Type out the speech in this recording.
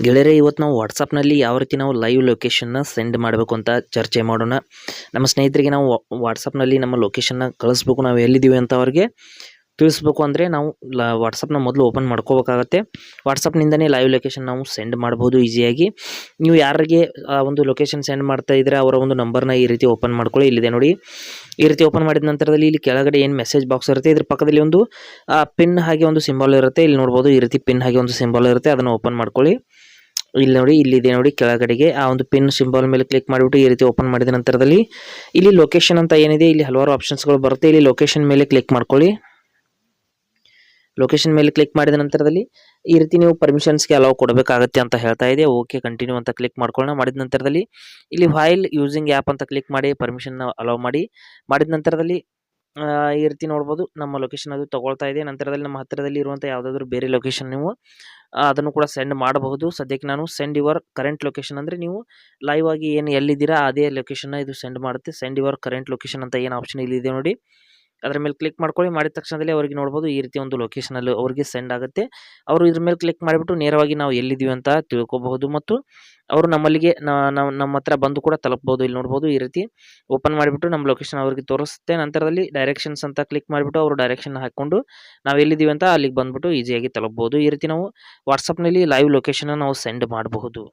ಗೆಳೆಯರೆ, ಇವತ್ತು ನಾವು ವಾಟ್ಸಪ್ನಲ್ಲಿ ಯಾವ ರೀತಿ ನಾವು ಲೈವ್ ಲೊಕೇಶನ್ನ ಸೆಂಡ್ ಮಾಡಬೇಕು ಅಂತ ಚರ್ಚೆ ಮಾಡೋಣ. ನಮ್ಮ ಸ್ನೇಹಿತರಿಗೆ ನಾವು ವಾಟ್ಸಪ್ನಲ್ಲಿ ನಮ್ಮ ಲೊಕೇಶನ್ನ ಕಳಿಸ್ಬೇಕು, ನಾವು ಎಲ್ಲಿದ್ದೀವಿ ಅಂತ ಅವ್ರಿಗೆ ತಿಳಿಸ್ಬೇಕು ಅಂದರೆ ನಾವು ಲ ವಾಟ್ಸಪ್ನ ಮೊದಲು ಓಪನ್ ಮಾಡ್ಕೋಬೇಕಾಗತ್ತೆ. ವಾಟ್ಸಪ್ನಿಂದನೇ ಲೈವ್ ಲೊಕೇಶನ್ ನಾವು ಸೆಂಡ್ ಮಾಡ್ಬೋದು ಈಸಿಯಾಗಿ ನೀವು ಯಾರಿಗೆ, ಆ, ಒಂದು ಲೊಕೇಶನ್ ಸೆಂಡ್ ಮಾಡ್ತಾ ಇದ್ದರೆ ಅವರ ಒಂದು ನಂಬರ್ನ ಈ ರೀತಿ ಓಪನ್ ಮಾಡ್ಕೊಳ್ಳಿ. ಇಲ್ಲಿದೆ ನೋಡಿ. ಈ ರೀತಿ ಓಪನ್ ಮಾಡಿದ ನಂತರದಲ್ಲಿ ಇಲ್ಲಿ ಕೆಳಗಡೆ ಏನು ಮೆಸೇಜ್ ಬಾಕ್ಸ್ ಇರುತ್ತೆ, ಇದ್ರ ಪಕ್ಕದಲ್ಲಿ ಒಂದು ಪಿನ್ ಹಾಗೆ ಒಂದು ಸಿಂಬಲ್ ಇರುತ್ತೆ. ಇಲ್ಲಿ ನೋಡ್ಬೋದು ಈ ರೀತಿ ಪಿನ್ ಹಾಗೆ ಒಂದು ಸಿಂಬಲ್ ಇರುತ್ತೆ. ಅದನ್ನು ಓಪನ್ ಮಾಡ್ಕೊಳ್ಳಿ. ಇಲ್ಲಿ ನೋಡಿ ಇಲ್ಲಿದೆ ನೋಡಿ ಕೆಳಗಡೆಗೆ. ಆ ಒಂದು ಪಿನ್ ಸಿಂಬಲ್ ಮೇಲೆ ಕ್ಲಿಕ್ ಮಾಡಿಬಿಟ್ಟು ಈ ರೀತಿ ಓಪನ್ ಮಾಡಿದ ನಂತರದಲ್ಲಿ ಇಲ್ಲಿ ಲೊಕೇಶನ್ ಅಂತ ಏನಿದೆ, ಇಲ್ಲಿ ಹಲವಾರು ಆಪ್ಷನ್ಸ್ಗಳು ಬರುತ್ತೆ. ಇಲ್ಲಿ ಲೊಕೇಶನ್ ಮೇಲೆ ಕ್ಲಿಕ್ ಮಾಡ್ಕೊಳ್ಳಿ. ಲೊಕೇಶನ್ ಮೇಲೆ ಕ್ಲಿಕ್ ಮಾಡಿದ ನಂತರದಲ್ಲಿ ಈ ರೀತಿ ನೀವು ಪರ್ಮಿಷನ್ಸ್ಗೆ ಅಲೌ ಕೊಡಬೇಕಾಗತ್ತೆ ಅಂತ ಹೇಳ್ತಾ ಇದೆ. ಓಕೆ ಕಂಟಿನ್ಯೂ ಅಂತ ಕ್ಲಿಕ್ ಮಾಡ್ಕೊಳ್ಳೋಣ. ಮಾಡಿದ ನಂತರದಲ್ಲಿ ಇಲ್ಲಿ ಫೈಲ್ ಯೂಸಿಂಗ್ ಆ್ಯಪ್ ಅಂತ ಕ್ಲಿಕ್ ಮಾಡಿ ಪರ್ಮಿಷನ್ನ ಅಲೌ ಮಾಡಿ. ಮಾಡಿದ ನಂತರದಲ್ಲಿ ಈ ರೀತಿ ನೋಡ್ಬೋದು. ನಮ್ಮ ಲೊಕೇಶನ್ ಅದು ತಗೊಳ್ತಾ ಇದೆ. ನಂತರದಲ್ಲಿ ನಮ್ಮ ಹತ್ತಿರದಲ್ಲಿ ಇರುವಂಥ ಯಾವುದಾದ್ರೂ ಬೇರೆ ಲೊಕೇಶನ್ ನೀವು ಅದನ್ನು ಕೂಡ ಸೆಂಡ್ ಮಾಡಬಹುದು. ಸದ್ಯಕ್ಕೆ ನಾನು ಸೆಂಡ್ ಯುವರ್ ಕರೆಂಟ್ ಲೊಕೇಶನ್ ಅಂದರೆ ನೀವು ಲೈವ್ ಆಗಿ ಏನು ಎಲ್ಲಿದ್ದೀರಾ, ಅದೇ ಲೊಕೇಶನ್ನ ಇದು ಸೆಂಡ್ ಮಾಡುತ್ತೆ. ಸೆಂಡ್ ಯುವರ್ ಕರೆಂಟ್ ಲೊಕೇಶನ್ ಅಂತ ಏನು ಆಪ್ಷನ್ ಇಲ್ಲಿದೆ ನೋಡಿ. ಅದರ ಮೇಲೆ ಕ್ಲಿಕ್ ಮಾಡ್ಕೊಳ್ಳಿ, ಮಾಡಿದ ತಕ್ಷಣದಲ್ಲಿ ಅವರಿಗೆ ನೋಡ್ಬೋದು ಈ ರೀತಿ ಒಂದು ಲೊಕೇಶನಲ್ಲಿ ಅವರಿಗೆ ಸೆಂಡ್ ಆಗುತ್ತೆ. ಅವರು ಇದ್ರ ಮೇಲೆ ಕ್ಲಿಕ್ ಮಾಡಿಬಿಟ್ಟು ನೇರವಾಗಿ ನಾವು ಎಲ್ಲಿದ್ದೀವಿ ಅಂತ ತಿಳ್ಕೊಬಹುದು ಮತ್ತು ಅವರು ನಮ್ಮಲ್ಲಿಗೆ ನಾವು ನಮ್ಮ ಹತ್ರ ಬಂದು ಕೂಡ ತಲುಪಬಹುದು ಇಲ್ಲಿ ನೋಡ್ಬೋದು ಈ ರೀತಿ ಓಪನ್ ಮಾಡಿಬಿಟ್ಟು ನಮ್ಮ ಲೊಕೇಶನ್ ಅವರಿಗೆ ತೋರಿಸುತ್ತೆ. ನಂತರದಲ್ಲಿ ಡೈರೆಕ್ಷನ್ಸ್ ಅಂತ ಕ್ಲಿಕ್ ಮಾಡಿಬಿಟ್ಟು ಅವರು ಡೈರೆಕ್ಷನ್ ಹಾಕ್ಕೊಂಡು ನಾವು ಎಲ್ಲಿದ್ದೀವಿ ಅಂತ ಅಲ್ಲಿಗೆ ಬಂದ್ಬಿಟ್ಟು ಈಸಿಯಾಗಿ ತಲುಪಬಹುದು ಈ ರೀತಿ ನಾವು ವಾಟ್ಸಪ್ನಲ್ಲಿ ಲೈವ್ ಲೊಕೇಶನ್ ನಾವು ಸೆಂಡ್ ಮಾಡಬಹುದು.